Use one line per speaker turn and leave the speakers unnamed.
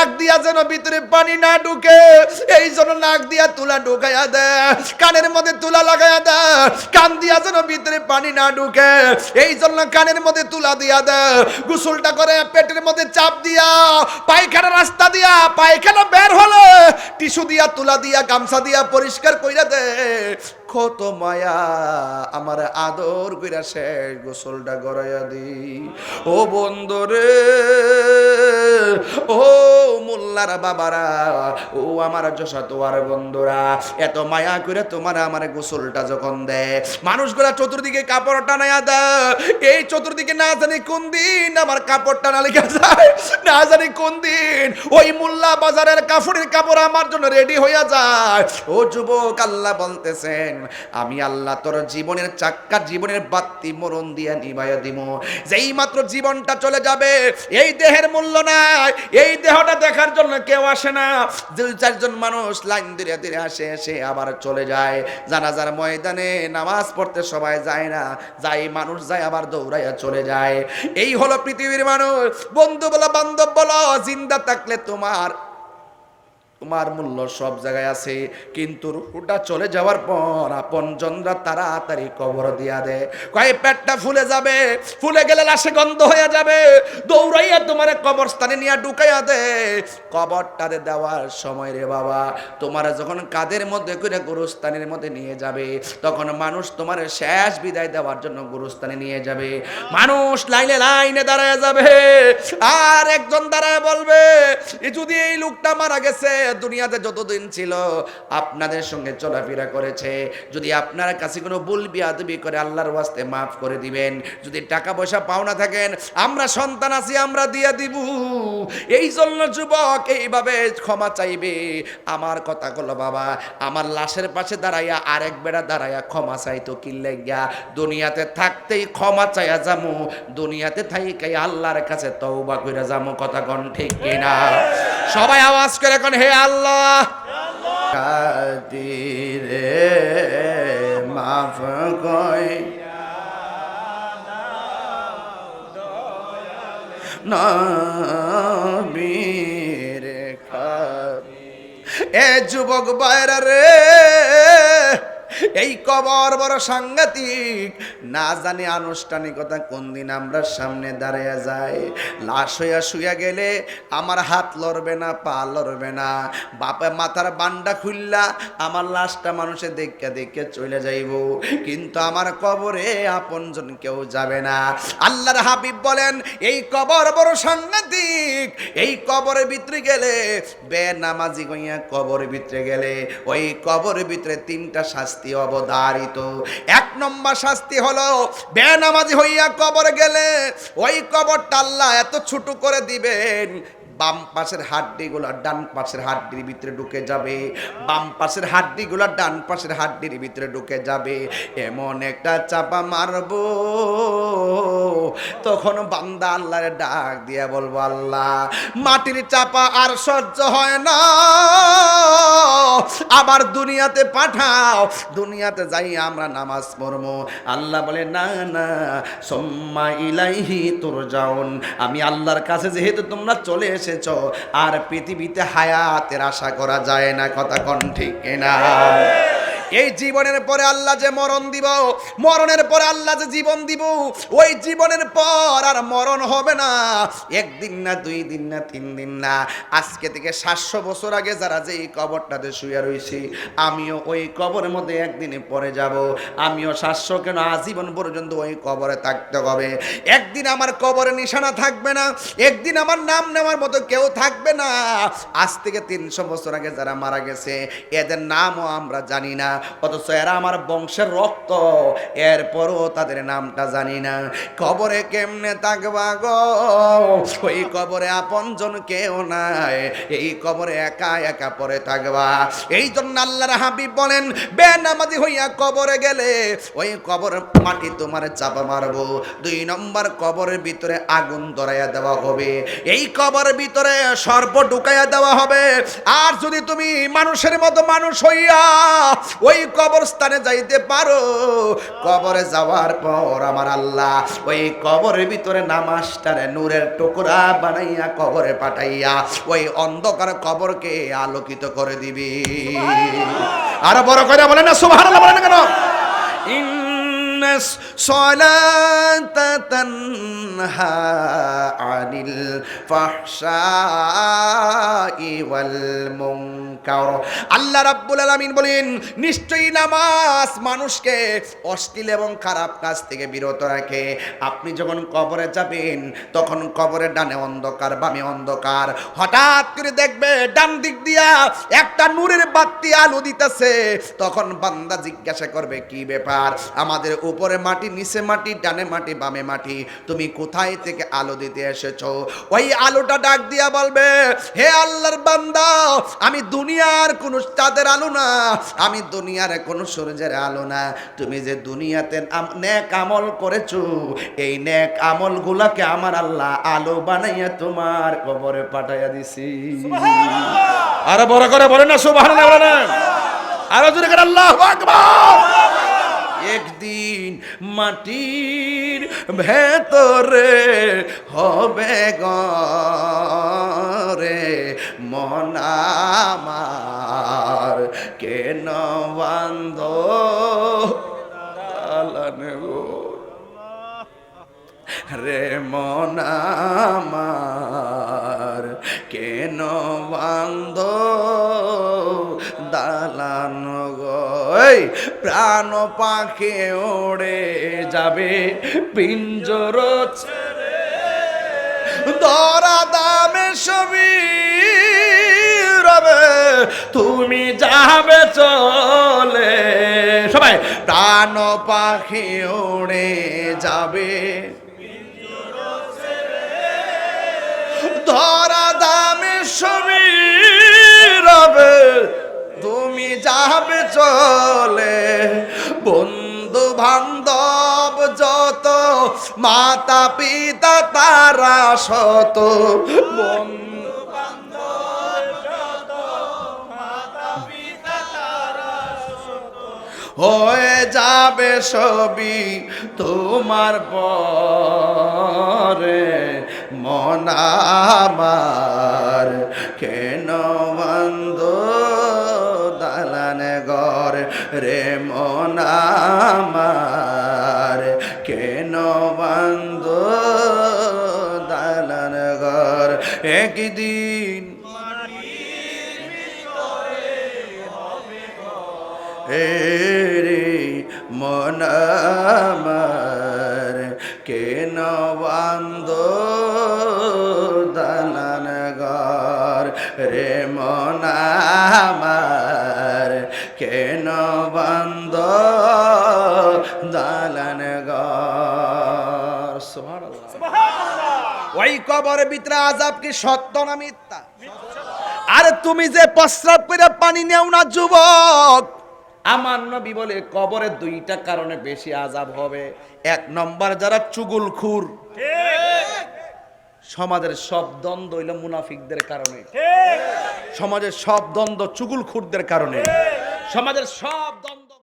নাক দিয়া যেন ভিতরে পানি না ঢুকে, এই জন্য নাক দিয়া তুলা ঢুকাইয়া দেয় কানের মধ্যে তুলা লাগাইয়া দেয় কান দিয়া যেন ভিতরে পানি না ঢুকে, এই জন্য কানের মধ্যে তুলা দিয়া দেয় গোসলটা করে পেটের মধ্যে চাপ দিয়া, পায়খানা রাস্তা দিয়া, পায়খানা বের হলে টিস্যু দিয়া, তুলা দিয়া, গামছা দিয়া পরিষ্কার কইরা দে। কত মায়া আমার আদর কইরা শেষ গোসলটা গড়াইয়া দি। ও বন্ধুরে, ও মোল্লারা বাবারা, ও আমার যশা তোয়ার বন্ধুরা, এত মায়া করে তোমার আমার গোসলটা যখন দেয়, মানুষগুলা চতুর্দিকে কাপড় টানায়া দেয় এই চতুর্দিকে না জানি কোন দিন আমার কাপড় টানা লেগে যায়, না জানি কোন দিন ওই মোল্লা বাজারের কাপড়ের কাপড় আমার জন্য রেডি হইয়া যায়। ও যুবক আল্লাহ বলতেছেন, আমি আল্লাহ তোর জীবনের চাক্কা, জীবনের বাত্তি মরণ দিয়া নিবাইয়া দিব যেই মাত্র জীবনটা চলে যাবে, এই দেহের মূল্য নাই, এই দেহটা দেখার জন্য কেউ আসে না। দুই চারজন মানুষ লাইন ধরে ধীরে আসে এসে আবার চলে যায়। জানাজার ময়দানে নামাজ পড়তে সবাই যায় না। যাই মানুষ যায় আবার দৌড়াইয়া চলে যায়। এই হলো পৃথিবীর মানুষ। বন্ধু বলো, বান্ধব বলো, জিন্দা থাকলে তোমার তোমার মূল্য সব জায়গায় আছে। কিন্তু রুহুটা চলে যাওয়ার পর আপন জনরা তাড়াতাড়ি কবর দিয়া দেয়। কয়ে, পেটটা ফুলে যাবে, ফুলে গেলে লাশে গন্ধ হয়ে যাবে। দৌড়াইয়া তোমার কবরস্থানে নিয়ে ঢুকাইয়া দে কবরটারে দেওয়ার সময় রে বাবা, তোমার যখন কাদের মধ্যে করে গুরুস্থানের মধ্যে নিয়ে যাবে, তখন মানুষ তোমার শেষ বিদায় দেওয়ার জন্য গুরুস্থানে নিয়ে যাবে। মানুষ লাইনে লাইনে দাঁড়ায় যাবে। আর একজন দাঁড়ায় বলবে "এ যদি এই লোকটা মারা গেছে দুনিয়াতে যতদিন ছিল, আপনাদের সঙ্গে চলাফেরা করেছে। যদি আপনার কাছে কোনো ভুল বিয়াদবি করে, আল্লাহর ওয়াস্তে মাফ করে দিবেন। যদি টাকা পয়সা পাওনা থাকেন, আমরা সন্তান আছি, আমরা দিয়ে দিব। এই জন্য যুবক, এইভাবে ক্ষমা চাইবে। আমার কথা হলো বাবা, আমার লাশের পাশে দাঁড়াইয়া আরেক বেড়া দাঁড়াইয়া ক্ষমা চাইতো কিল্লে গিয়া দুনিয়াতে থাকতেই ক্ষমা চাইয়া যামু, দুনিয়াতে থাইকাই আল্লাহর কাছে তওবা কইরা যামু। কথা কোন ঠিক কিনা? সবাই আওয়াজ করে কোন হে আল্লাহ। কাদিরে মাফ কই। নবীর এ যুবক বাইরা রে এই কবর বড় সাংঘাতিক। না জানি আনুষ্ঠানিকতা কোন দিন আমরা সামনে দাঁড়িয়ে যাই। লাশ হইয়া শুইয়া গেলে আমার হাত লড়বে না, পা লড়বে না। বাপে মাথার বান্ডা খুললা, আমার লাশটা মানুষে দেখে দেখে চলে যাইব। কিন্তু আমার কবরে আপনজন কেউ যাবে না। আল্লাহর হাবিব বলেন, এই কবর বড় সাংঘাতিক। এই কবরের ভিতরে গেলে বে নামাজি গইয়া কবরের ভিতরে গেলে, ওই কবরের ভিতরে তিনটা শাস্তি অবধারিত। এক নম্বর শাস্তি হলো, বেনামাজি হইয়া কবর গেলে, ওই কবর টাল্লা এত ছোট করে দিবেন, বাম পাশের হাড্ডিগুলো ডান পাশের হাড্ডির ভিতরে ঢুকে যাবে, বাম পাশের হাড্ডিগুলো ডান পাশের হাড্ডির ভিতরে ঢুকে যাবে, এমন একটা চাপা মারবো। তখন বান্দা আল্লাহর ডাক দিয়া বলব, আল্লাহ, মাটির চাপা আর সহ্য হয় না। আবার দুনিয়াতে পাঠাও, দুনিয়াতে যাই আমরা নামাজ পড়ব। আল্লাহ বলে, না না, সোম্মা ইলাইহি তোর যাওন আমি আল্লাহর কাছে যেহেতু তোমরা চলে এসেছ, আর পৃথিবীতে হায়াতের আশা করা যায় না, কথা কন ঠিক না এই জীবনের পরে আল্লাহ যে মরণ দিব, মরণের পরে আল্লাহ যে জীবন দিব, ওই জীবনের পর আর মরণ হবে না। একদিন না, দুই দিন না, তিন দিন না। আজকে থেকে সাতশো বছর আগে যারা যে এই কবরটাতে শুয়ে রয়েছি আমিও ওই কবরের মধ্যে একদিনে পরে যাব। আমিও সাতশো কেন আজীবন পর্যন্ত ওই কবরে থাকতে হবে। একদিন আমার কবরে নিশানা থাকবে না, একদিন আমার নাম নেওয়ার মতো কেউ থাকবে না। আজ থেকে তিনশো বছর আগে যারা মারা গেছে, এদের নামও আমরা জানি না। অথচ এরা আমার বংশের রক্ত। এরপরও তাদের নামটা জানি না। কবরে কেমনে থাকবা গো? ওই কবরে আপনজন কেউ নাই। এই কবরে একা একা পরে থাকবা। এই জন্য আল্লাহর হাবিব বলেন, বেনামাজি হইয়া কবরে গেলে ওই কবর মাটি তোমার চাপা মারবো। দুই নম্বর কবরের ভিতরে আগুন ধরাইয়া দেওয়া হবে। এই কবরের ভিতরে সর্প ঢুকাইয়া দেওয়া হবে। আর যদি তুমি মানুষের মতো মানুষ হইয়া ওই কবরস্থানে যাইতে পারো। কবরে যাওয়ার পর আমার আল্লাহ ওই কবরের ভিতরে নামাজটারে নূরের টুকরা বানাইয়া কবরে পাঠাইয়া ওই অন্ধকার কবরকে আলোকিত করে দিবি। আর বড় করে বলে না, সুবহানাল্লাহ বলে না কেন? إن الصلاة تنهى عن الفحشاء والمنكر আল্লাহ রাব্বুল আলামিন বলেন নিশ্চয়ই নামাজ মানুষকে অশ্লীল এবং খারাপ কাজ থেকে বিরত রাখে আপনি যখন কবরে যাবেন তখন কবরের ডানে অন্ধকার বামে অন্ধকার হঠাৎ করে দেখবে ডান দিক দিয়া একটা নূরের বাতি আলো দিতেছে তখন বান্দা জিজ্ঞাসা করবে কি ব্যাপার আমাদের উপরে মাটি, নিচে মাটি, ডানে মাটি, বামে মাটি। তুমি কোথায় থেকে আলো দিতে এসেছ? ওই আলোটা ডাক দিয়া বলবে, হে আল্লাহর বান্দা, আমি দুনিয়ার কোন চাঁদের আলো না, আমি দুনিয়ার কোন সূর্যের আলো না। তুমি যে দুনিয়াতে নেক আমল করেছ, এই নেক আমল গুলাকে আমার আল্লাহ আলো বানাইয়া তোমার কবরে পাঠাইয়া দিছি। আরও বড় করে বলে না সুবহানাল্লাহ বলে না আরও জোরে করে আল্লাহু আকবার! একদিন মাটির ভেতরে হবে গরে মনামার কেন বান্ধ? রে মনামার কেন বান্ধ? দালান গই প্রাণ পাখে ওড়ে যাবে পিঞ্জর দরা দামে সবই রবে, তুমি যাবে চলে। সবাই, প্রাণ পাখি ওড়ে যাবে ধরা দামে সবই যাবে চলে। বন্ধু বান্ধব যত, মাতা পিতা তারা বন্ধু হয়ে যাবে সবই তোমার পরে। মন কেন বন্ধ? রে মন আমার, কেন বন্ধ দালান ঘর? একদিন রে মন আমার, কেন বান্দ দালান ঘর? রে মন বান্দ দালান ঘর। ওই কবরের ভিতরে আজাব কি সত্য না মিথ্যা? আরে তুমি যে প্রস্রাব করে পানি নেও না যুবক। আমার নবী বলে কবরে দুইটা কারণে বেশি আজাব হবে। এক নম্বর যারা চুগুল খুর। সমাজের সব দ্বন্দ্ব হইল মুনাফিকদের কারণে। সমাজের সব দ্বন্দ্ব চুগুল খুরদের কারণে। সমাজের সব দ্বন্দ্ব